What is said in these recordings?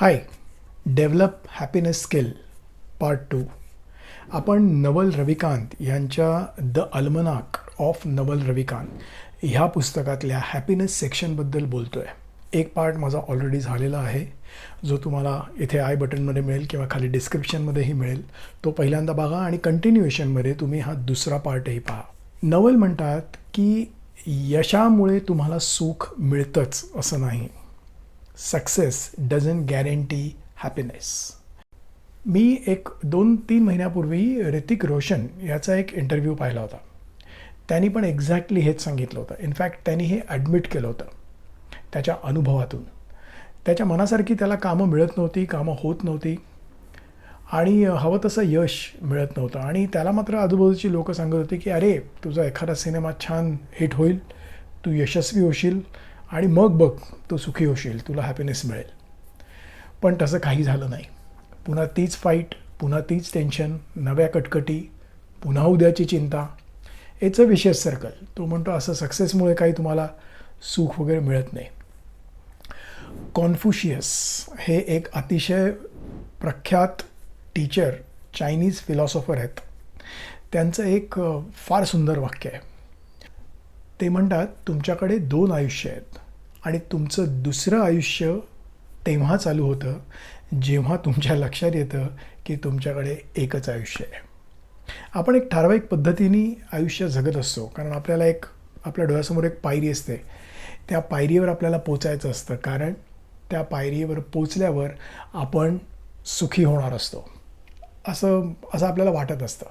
Hi develop happiness skill part two. आपण नवल रविकांत यांच्या the Almanack of Naval Ravikant ह्या पुस्तकातल्या हॅपीनेस सेक्शनबद्दल बोलतो आहे एक पार्ट माझा ऑलरेडी झालेला आहे. जो तुम्हाला इथे आय बटनमध्ये मिळेल किंवा खाली डिस्क्रिप्शनमध्येही मिळेल. तो पहिल्यांदा बघा आणि कंटिन्युएशनमध्ये तुम्ही हा दुसरा पार्टही पहा. नवल म्हणतात की यशामुळे तुम्हाला सुख मिळतंच असं नाही. सक्सेस डझन गॅरंटी हॅपीनेस मी एक दोन तीन महिन्यापूर्वी ऋतिक रोशन याचा एक इंटरव्ह्यू पाहिला होता. त्यांनी पण एक्झॅक्टली हेच सांगितलं होतं. इनफॅक्ट त्यांनी हे ॲडमिट केलं होतं. त्याच्या अनुभवातून. त्याच्या मनासारखी त्याला कामं मिळत नव्हती कामं होत नव्हती. आणि हवं तसं यश मिळत नव्हतं. आणि त्याला मात्र आजूबाजूची लोकं सांगत होती की अरे तुझा एखादा सिनेमा छान हिट होईल. तू यशस्वी होशील. आणि मग बघ तू सुखी होशील तुला हॅपीनेस मिळेल. पण तसं काही झालं नाही. पुन्हा तीच फाईट पुन्हा तीच टेन्शन नव्या कटकटी पुन्हा उद्याची चिंता. याचं विशेष सर्कल तो म्हणतो असं सक्सेसमुळे काही तुम्हाला सुख वगैरे मिळत नाही. कॉन्फ्युशियस हे एक अतिशय प्रख्यात टीचर चायनीज फिलॉसॉफर आहेत. त्यांचं एक फार सुंदर वाक्य आहे. ते म्हणतात तुमच्याकडे दोन आयुष्य आहेत. आणि तुमचं दुसरं आयुष्य तेव्हा चालू होतं जेव्हा तुमच्या लक्षात येतं की तुमच्याकडे एकच आयुष्य आहे. आपण एक ठराविक पद्धतीने आयुष्य जगत असतो कारण आपल्याला एक आपल्या डोळ्यासमोर एक पायरी असते. त्या पायरीवर आपल्याला पोचायचं असतं कारण त्या पायरीवर पोचल्यावर आपण सुखी होणार असतो. असं असं आपल्याला वाटत असतं.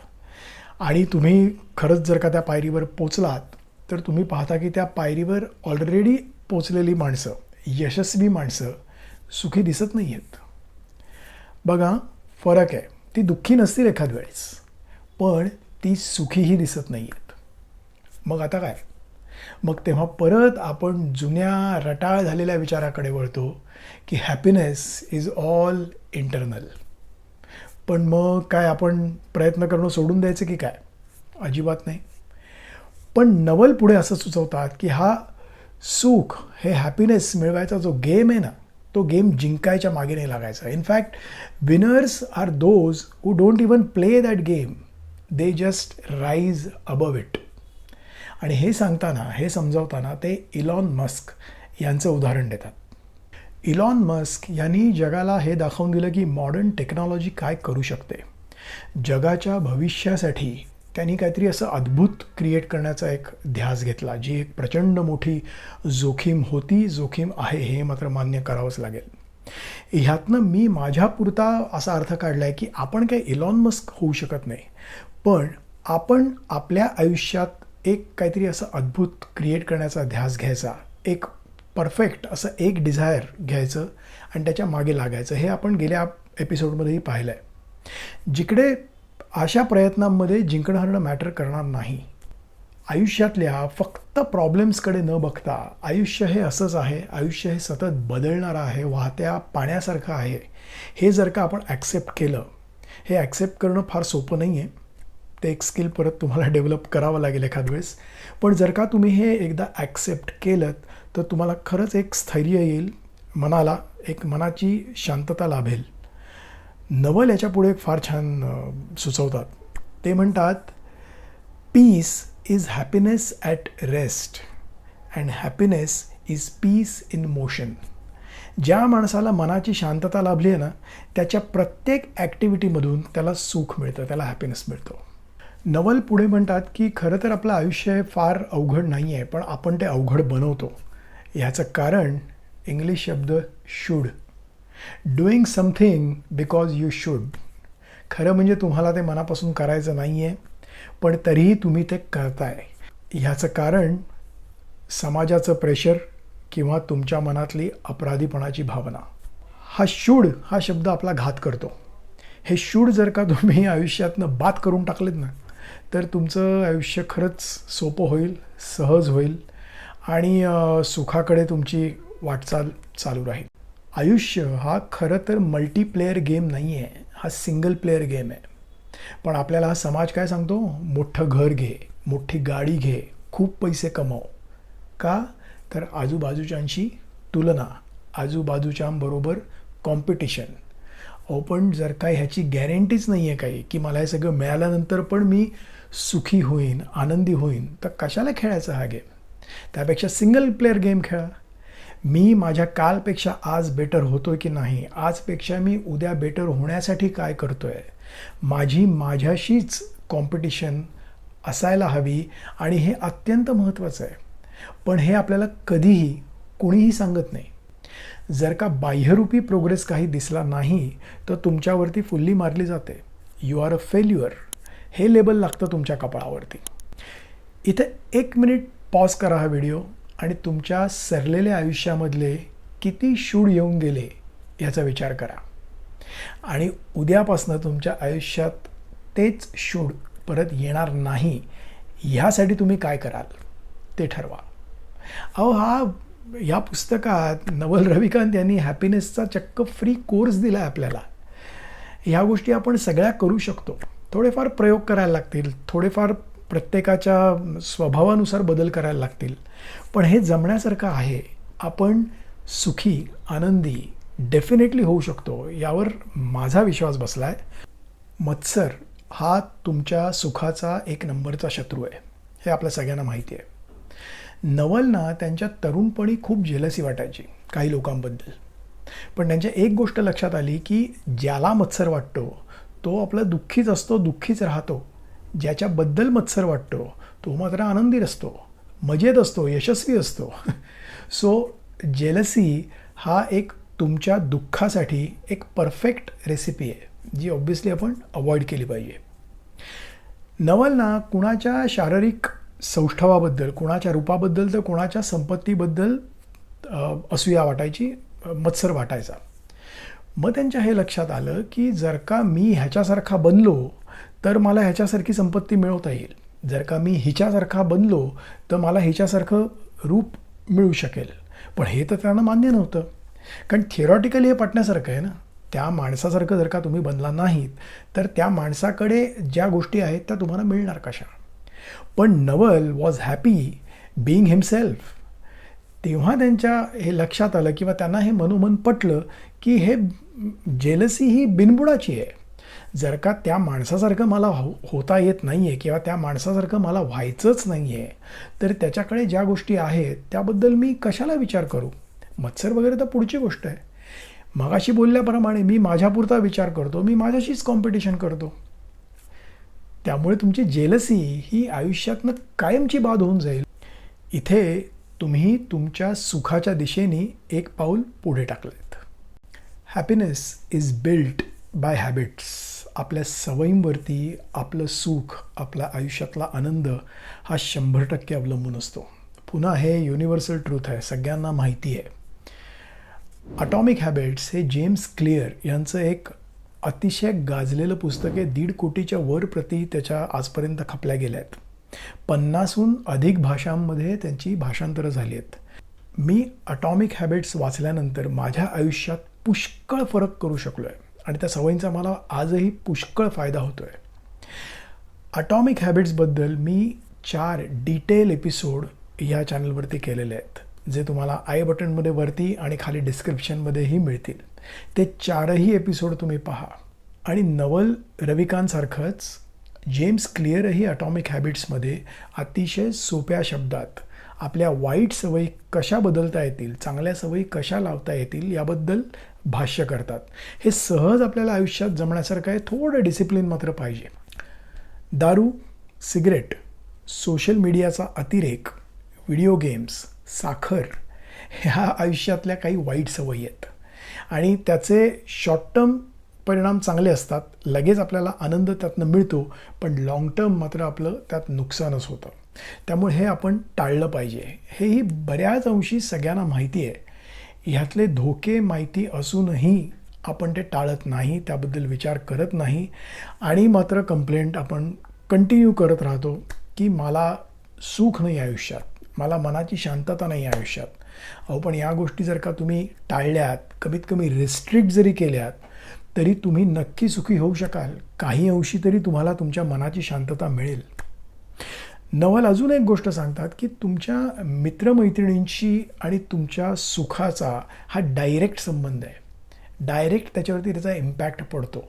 आणि तुम्ही खरंच जर का त्या पायरीवर पोचलात तर तुम्ही पाहता की त्या पायरीवर ऑलरेडी पोचलेली माणसं यशस्वी माणसं सुखी दिसत नाही आहेत बघा फरक आहे. ती दुःखी नसतील एखाद वेळेस पण ती सुखीही दिसत नाही आहेत मग आता काय? मग तेव्हा परत आपण जुन्या रटाळ झालेल्या विचाराकडे वळतो की हॅपीनेस इज ऑल इंटरनल पण मग काय आपण प्रयत्न करणं सोडून द्यायचं की काय? अजिबात नाही. पण नवल पुढे असं सुचवतात की हा सुख हे हॅपीनेस मिळवायचा जो गेम आहे ना तो गेम जिंकायच्या मागे नाही लागायचा in fact winners are those who don't even play that game they just rise above it आणि हे सांगताना हे समजावताना ते इलॉन मस्क यांचं उदाहरण देतात. इलॉन मस्क यांनी जगाला हे दाखवून दिलं की मॉडर्न टेक्नॉलॉजी काय करू शकते. जगाच्या भविष्यासाठी त्यांनी काहीतरी असं अद्भुत क्रिएट करण्याचा एक ध्यास घेतला जी एक प्रचंड मोठी जोखीम होती जोखीम आहे हे मात्र मान्य करावंच लागेल. ह्यातनं मी माझ्यापुरता असा अर्थ काढला आहे की आपण काही इलॉन मस्क होऊ शकत नाही पण आपण आपल्या आयुष्यात एक काहीतरी असं अद्भुत क्रिएट करण्याचा ध्यास घ्यायचा एक परफेक्ट असं एक डिझायर घ्यायचं आणि त्याच्यामागे लागायचं हे आपण गेल्या एपिसोडमध्येही पाहिलं आहे जिकडे अशा प्रयत्नांमध्ये जिंकणं हरणं मॅटर करणार नाही. आयुष्यातल्या फक्त प्रॉब्लेम्सकडे न बघता आयुष्य हे असंच आहे आयुष्य हे सतत बदलणारं आहे वाहत्या पाण्यासारखं आहे. हे जर का आपण ॲक्सेप्ट केलं हे ॲक्सेप्ट करणं फार सोपं नाही आहे ते एक स्किल परत तुम्हाला डेव्हलप करावं लागेल एखाद वेळेस. पण जर का तुम्ही हे एकदा ॲक्सेप्ट केलं तर तुम्हाला खरंच एक स्थैर्य येईल मनाला एक मनाची शांतता लाभेल. नवल याच्यापुढे एक फार छान सुचवतात. ते म्हणतात peace is happiness at rest and happiness is peace in motion ज्या माणसाला मनाची शांतता लाभली आहे ना त्याच्या प्रत्येक ॲक्टिव्हिटीमधून त्याला सुख मिळतं त्याला हॅपीनेस मिळतो. नवल पुढे म्हणतात की खरं तर आपलं आयुष्य फार अवघड नाही आहे पण आपण ते अवघड बनवतो. ह्याचं कारण इंग्लिश शब्द should doing something because you should खरं म्हणजे तुम्हाला ते मनापासून करायचं नाही आहे पण तरीही तुम्ही ते करताय. ह्याचं कारण समाजाचं प्रेशर किंवा तुमच्या मनातली अपराधीपणाची भावना. हा शूड हा शब्द आपला घात करतो. हे शूड जर का तुम्ही आयुष्यातनं बाद करून टाकलेत ना तर तुमचं आयुष्य खरंच सोपं होईल सहज होईल आणि सुखाकडे तुमची वाटचाल चालू राहील. आयुष्य हा खरं तर मल्टीप्लेअर गेम नाही आहे हा सिंगल प्लेअर गेम आहे. पण आपल्याला हा समाज काय सांगतो? मोठं घर घे मोठी गाडी घे खूप पैसे कमव. का? तर आजूबाजूच्यांशी तुलना आजूबाजूच्यांबरोबर कॉम्पिटिशन अहो पण जर काय ह्याची गॅरंटीच नाही आहे काही की मला हे सगळं मिळाल्यानंतर पण मी सुखी होईन आनंदी होईन तर कशाला खेळायचा हा गेम त्यापेक्षा सिंगल प्लेअर गेम खेळा. मी माझ्या कालपेक्षा आज बेटर होतोय की नाही? आजपेक्षा मी उद्या बेटर होण्यासाठी काय करतोय? माझी माझ्याशीच कॉम्पिटिशन असायला हवी आणि हे अत्यंत महत्त्वाचं आहे. पण हे आपल्याला कधीही कोणीही सांगत नाही. जर का बाह्यरूपी प्रोग्रेस काही दिसला नाही तर तुमच्यावरती फुल्ली मारली जाते. यू आर अ फेल्युअर हे लेबल लागतं तुमच्या कपाळावरती. इथं एक मिनिट पॉज करा हा व्हिडिओ आणि तुमच्या सरलेल्या आयुष्यामधले किती शूड येऊन गेले याचा विचार करा. आणि उद्यापासनं तुमच्या आयुष्यात तेच शूड परत येणार नाही ह्यासाठी तुम्ही काय कराल ते ठरवा. अहो हा या पुस्तकात नवल रविकांत यांनी हॅपीनेसचा चक्क फ्री कोर्स दिला आहे आपल्याला. ह्या गोष्टी आपण सगळ्या करू शकतो. थोडेफार प्रयोग करायला लागतील थोडेफार प्रत्येकाच्या स्वभावानुसार बदल करायला लागतील. पण हे जमण्यासारखं आहे. आपण सुखी आनंदी डेफिनेटली होऊ शकतो यावर माझा विश्वास बसला आहे मत्सर हा तुमच्या सुखाचा एक नंबरचा शत्रू आहे. हे आपल्या सगळ्यांना माहिती आहे. नवलना त्यांच्या तरुणपणी खूप जेलसी वाटायची काही लोकांबद्दल. पण त्यांच्या एक गोष्ट लक्षात आली की ज्याला मत्सर वाटतो तो आपला दुःखीच असतो दुःखीच राहतो. ज्याच्याबद्दल मत्सर वाटतो तो मात्र आनंदी असतो मजेत असतो यशस्वी असतो. सो जेलसी हा एक तुमच्या दुःखासाठी एक परफेक्ट रेसिपी आहे जी ऑब्व्हियसली आपण अवॉइड केली पाहिजे. नवलना कुणाच्या शारीरिक सौष्ठवाबद्दल कुणाच्या रूपाबद्दल तर कुणाच्या संपत्तीबद्दल असूया वाटायची मत्सर वाटायचा. मग त्यांच्या हे लक्षात आलं की जर का मी ह्याच्यासारखा बनलो तर मला ह्याच्यासारखी संपत्ती मिळवता येईल. जर का मी हिच्यासारखा बनलो तर मला हिच्यासारखं रूप मिळू शकेल. पण हे तर त्यांना मान्य नव्हतं. कारण थिअरॉटिकली हे पटण्यासारखं आहे ना? त्या माणसासारखं जर का तुम्ही बनला नाहीत तर त्या माणसाकडे ज्या गोष्टी आहेत त्या तुम्हाला मिळणार कशा? पण Naval was happy being himself तेव्हा त्यांच्या हे लक्षात आलं किंवा त्यांना हे मनोमन पटलं की हे जेलसी ही बिनबुडाची आहे. जर का त्या माणसासारखं मला हो होता येत नाही आहे किंवा त्या माणसासारखं मला व्हायचंच नाही आहे तर त्याच्याकडे ज्या गोष्टी आहेत त्याबद्दल मी कशाला विचार करू? मत्सर वगैरे तर पुढची गोष्ट आहे. मगाशी बोलल्याप्रमाणे मी माझ्यापुरता विचार करतो मी माझ्याशीच कॉम्पिटिशन करतो. त्यामुळे तुमची जेलसी ही आयुष्यातनं कायमची बाद होऊन जाईल. इथे तुम्ही तुमच्या सुखाच्या दिशेने एक पाऊल पुढे टाकलेत. Happiness is built by habits आपल्या सवयींवरती आपलं सुख आपल्या आयुष्यातला आनंद हा शंभर टक्के अवलंबून असतो. पुन्हा हे युनिव्हर्सल ट्रूथ आहे सगळ्यांना माहिती आहे. अटॉमिक हॅबिट्स हे जेम्स क्लिअर यांचं एक अतिशय गाजलेलं पुस्तक आहे. दीड कोटीच्या वर प्रती त्याच्या आजपर्यंत खपल्या गेल्या आहेत. पन्नासहून अधिक भाषांमध्ये त्यांची भाषांतरं झाली आहेत. मी अटॉमिक हॅबिट्स वाचल्यानंतर माझ्या आयुष्यात पुष्कळ फरक करू शकलो आहे आणि त्या सवयींचा मला आजही पुष्कळ फायदा होतो आहे अटॉमिक हॅबिट्सबद्दल मी चार डिटेल एपिसोड ह्या चॅनलवरती केलेले आहेत जे तुम्हाला आय बटनमध्ये वरती आणि खाली डिस्क्रिप्शनमध्येही मिळतील. ते चारही एपिसोड तुम्ही पहा. आणि नवल रविकांतसारखंच जेम्स क्लिअरही अटॉमिक हॅबिट्समध्ये अतिशय सोप्या शब्दात आपल्या वाईट सवयी कशा बदलता येतील चांगल्या सवयी कशा लावता येतील याबद्दल भाष्य करतात. हे सहज आपल्याला आयुष्यात जमण्यासारखं आहे थोडं डिसिप्लिन मात्र पाहिजे. दारू सिगरेट सोशल मीडियाचा अतिरेक व्हिडिओ गेम्स साखर ह्या आयुष्यातल्या काही वाईट सवयी आहेत. आणि त्याचे शॉर्ट टर्म परिणाम चांगले असतात लगेच आपल्याला आनंद त्यातनं मिळतो पण लाँग टर्म मात्र आपलं त्यात नुकसानच होतं. त्यामुळे हे आपण टाळलं पाहिजे. हेही बऱ्याच अंशी सगळ्यांना माहिती आहे. ह्यातले धोके माहिती असूनही आपण ते टाळत नाही त्याबद्दल विचार करत नाही. आणि मात्र कंप्लेंट आपण कंटिन्यू करत राहतो की मला सुख नाही आयुष्यात. मला मनाची शांतता नाही आयुष्यात. अहो पण या गोष्टी जर का तुम्ही टाळल्यात कमीत कमी रिस्ट्रिक्ट जरी केल्यात तरी तुम्ही नक्की सुखी होऊ शकाल. काही अंशी तरी तुम्हाला तुमच्या मनाची शांतता मिळेल. नवल अजून एक गोष्ट सांगतात की तुमच्या मित्रमैत्रिणींशी आणि तुमच्या सुखाचा हा डायरेक्ट संबंध आहे. डायरेक्ट त्याच्यावरती त्याचा इम्पॅक्ट पडतो.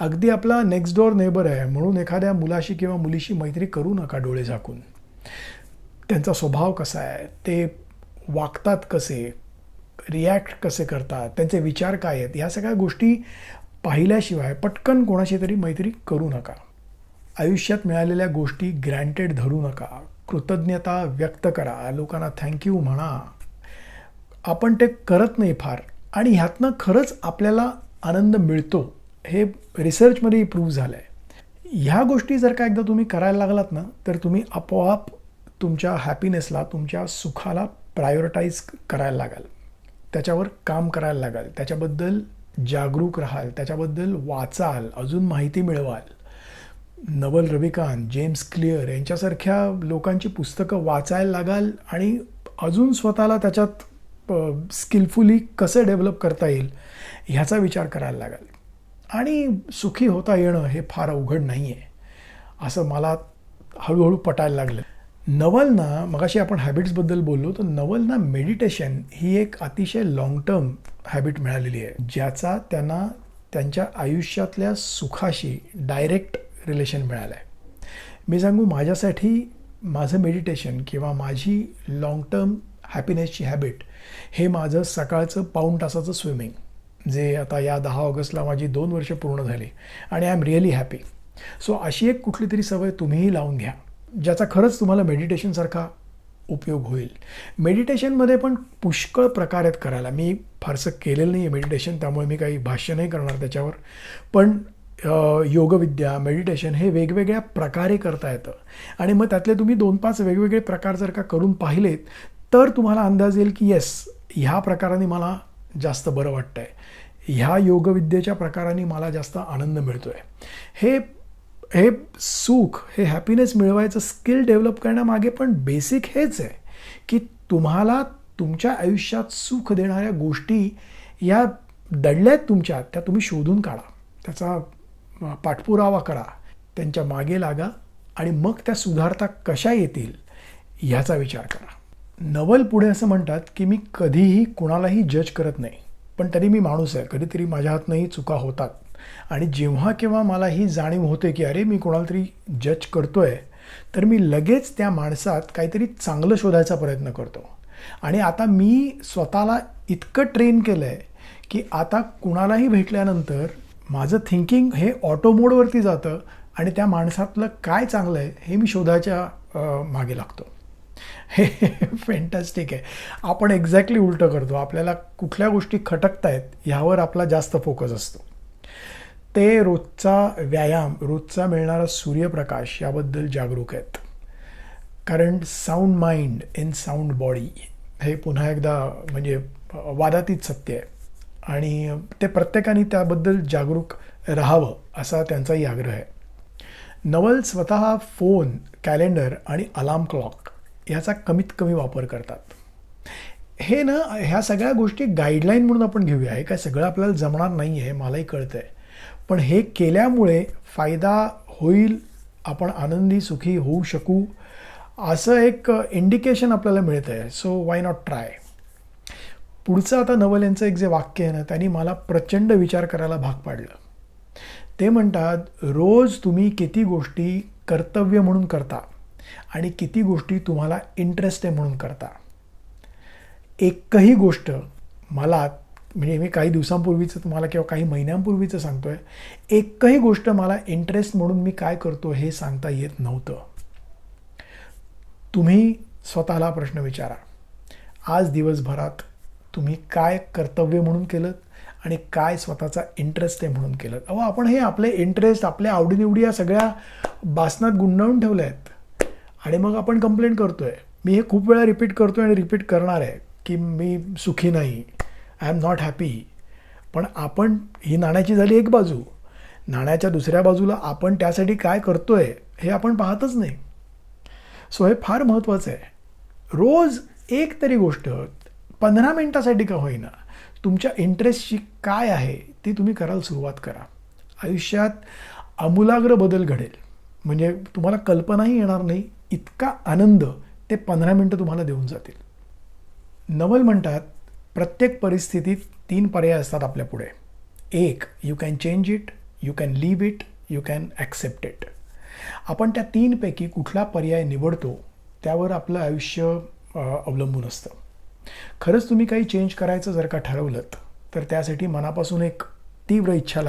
अगदी आपला नेक्स्ट डोअर नेबर आहे म्हणून एखाद्या मुलाशी किंवा मुलीशी मैत्री करू नका डोळे झाकून. त्यांचा स्वभाव कसा आहे ते वागतात कसे रिॲक्ट कसे करतात त्यांचे विचार काय आहेत ह्या सगळ्या गोष्टी पाहिल्याशिवाय पटकन कोणाशी तरी मैत्री करू नका. आयुष्यात मिळालेल्या गोष्टी ग्रँटेड धरू नका. कृतज्ञता व्यक्त करा. लोकांना थँक्यू म्हणा. आपण ते करत नाही फार. आणि ह्यातनं खरंच आपल्याला आनंद मिळतो. हे रिसर्चमध्ये प्रूव्ह झालं आहे ह्या गोष्टी जर का एकदा तुम्ही करायला लागलात ना तर तुम्ही आपोआप तुमच्या हॅपीनेसला तुमच्या सुखाला प्रायोरिटाईज करायला लागाल. त्याच्यावर काम करायला लागाल. त्याच्याबद्दल जागरूक राहाल. त्याच्याबद्दल वाचाल. अजून माहिती मिळवाल. नवल रविकांत जेम्स क्लिअर यांच्यासारख्या लोकांची पुस्तकं वाचायला लागाल आणि अजून स्वतःला त्याच्यात स्किलफुली कसं डेव्हलप करता येईल ह्याचा विचार करायला लागाल. आणि सुखी होता येणं हे फार अवघड नाही आहे असं मला हळूहळू पटायला लागलं. नवलना मगाशी आपण हॅबिट्सबद्दल बोललो तर नवलना मेडिटेशन ही एक अतिशय लाँग टर्म हॅबिट मिळालेली आहे ज्याचा त्यांना त्यांच्या आयुष्यातल्या सुखाशी डायरेक्ट रिलेशन मिळालं आहे मी सांगू माझ्यासाठी माझं मेडिटेशन किंवा माझी लाँग टर्म हॅपीनेसची हॅबिट हे माझं सकाळचं पाऊण तासाचं स्विमिंग जे आता या दहा ऑगस्टला माझी दोन वर्ष पूर्ण झाली आणि I am really happy so अशी एक कुठली तरी सवय तुम्हीही लावून घ्या ज्याचा खरंच तुम्हाला मेडिटेशनसारखा उपयोग होईल. मेडिटेशनमध्ये पण पुष्कळ प्रकार आहेत करायला. मी फारसं केलेलं नाही आहे मेडिटेशन त्यामुळे मी काही भाष्य नाही करणार त्याच्यावर. पण योगविद्या मेडिटेशन हे वेगवेगळ्या प्रकारे करता येतं. आणि मग त्यातले तुम्ही दोन पाच वेगवेगळे प्रकार जर का करून पाहिलेत तर तुम्हाला अंदाज येईल की येस ह्या प्रकाराने मला जास्त बरं वाटतं आहे ह्या योगविद्येच्या प्रकाराने मला जास्त आनंद मिळतो आहे हे हे सुख हे हॅपीनेस मिळवायचं स्किल डेव्हलप करण्यामागे पण बेसिक हेच आहे की तुम्हाला तुमच्या आयुष्यात सुख देणाऱ्या गोष्टी या दडल्या आहेत तुमच्या त्या तुम्ही शोधून काढा. त्याचा पाठपुरावा करा त्यांच्या मागे लागा आणि मग त्या सुधारता कशा येतील ह्याचा विचार करा. नवल पुढे असं म्हणतात की मी कधीही कुणालाही जज करत नाही पण तरी मी माणूस आहे. कधीतरी माझ्या हातनंही चुका होतात. आणि जेव्हा केव्हा मला ही जाणीव होते की अरे मी कोणाला तरी जज करतो आहे तर मी लगेच त्या माणसात काहीतरी चांगलं शोधायचा प्रयत्न करतो. आणि आता मी स्वतःला इतकं ट्रेन केलं आहे की आता कुणालाही भेटल्यानंतर माझं थिंकिंग हे ऑटो मोडवरती जातं आणि त्या माणसातलं काय चांगलं आहे हे मी शोधायच्या मागे लागतो. हे फॅन्टॅस्टिक आहे. आपण एक्झॅक्टली उलटं करतो. आपल्याला कुठल्या गोष्टी खटकत आहेत ह्यावर आपला जास्त फोकस असतो. ते रोजचा व्यायाम रोजचा मिळणारा सूर्यप्रकाश याबद्दल जागरूक आहेत. कारण sound mind in sound body हे पुन्हा एकदा म्हणजे वादातीत सत्य आहे. आणि ते प्रत्येकाने त्याबद्दल जागरूक राहावं असा त्यांचाही आग्रह आहे. नवल स्वतः फोन कॅलेंडर आणि अलार्म क्लॉक याचा कमीत कमी वापर करतात. हे ना ह्या सगळ्या गोष्टी गाईडलाईन म्हणून आपण घेऊया. हे काय सगळं आपल्याला जमणार नाही आहे मलाही कळतं आहे पण हे केल्यामुळे फायदा होईल आपण आनंदी सुखी होऊ शकू असं एक इंडिकेशन आपल्याला मिळतं आहे सो वाय नॉट ट्राय पुढचं आता नवल यांचं एक जे वाक्य आहे ना त्यांनी मला प्रचंड विचार करायला भाग पाडलं. ते म्हणतात रोज तुम्ही किती गोष्टी कर्तव्य म्हणून करता आणि किती गोष्टी तुम्हाला इंटरेस्ट आहे म्हणून करता. एकही गोष्ट मला म्हणजे मी काही दिवसांपूर्वीचं तुम्हाला किंवा काही महिन्यांपूर्वीचं सांगतोय एकही गोष्ट मला इंटरेस्ट म्हणून मी काय करतो हे सांगता येत नव्हतं. तुम्ही स्वतःला प्रश्न विचारा. आज दिवसभरात तुम्ही काय कर्तव्य म्हणून केलं आणि काय स्वतःचा इंटरेस्ट आहे म्हणून केलं. अहो आपण हे आपले इंटरेस्ट आपल्या आवडीनिवडी या सगळ्या बासनात गुंडाळून ठेवल्या आहेत. आणि मग आपण कंप्लेंट करतो आहे मी हे खूप वेळा रिपीट करतो आणि रिपीट करणार आहे की मी सुखी नाही. आय एम नॉट हॅपी पण आपण ही नाण्याची झाली एक बाजू. नाण्याच्या दुसऱ्या बाजूला आपण त्यासाठी काय करतो आहे हे आपण पाहतच नाही. सो हे फार महत्त्वाचं आहे. रोज एक तरी गोष्ट पंधरा मिनटासाठी का होईना. तुमच्या इंटरेस्टची काय आहे ती तुम्ही करायला सुरुवात करा. आयुष्यात आमूलाग्र बदल घडेल. म्हणजे तुम्हाला कल्पनाही येणार नाही इतका आनंद ते पंधरा मिनटं तुम्हाला देऊन जातील. नवल म्हणतात प्रत्येक परिस्थितीत तीन पर्याय असतात आपल्यापुढे एक you can change it you can leave it you can accept it आपण त्या तीनपैकी कुठला पर्याय निवडतो त्यावर आपलं आयुष्य अवलंबून असतं. खरंच तुम्ही काही चेंज करायचं जर का ठरवलं तर त्यासाठी मनापासून एक तीव्र इच्छा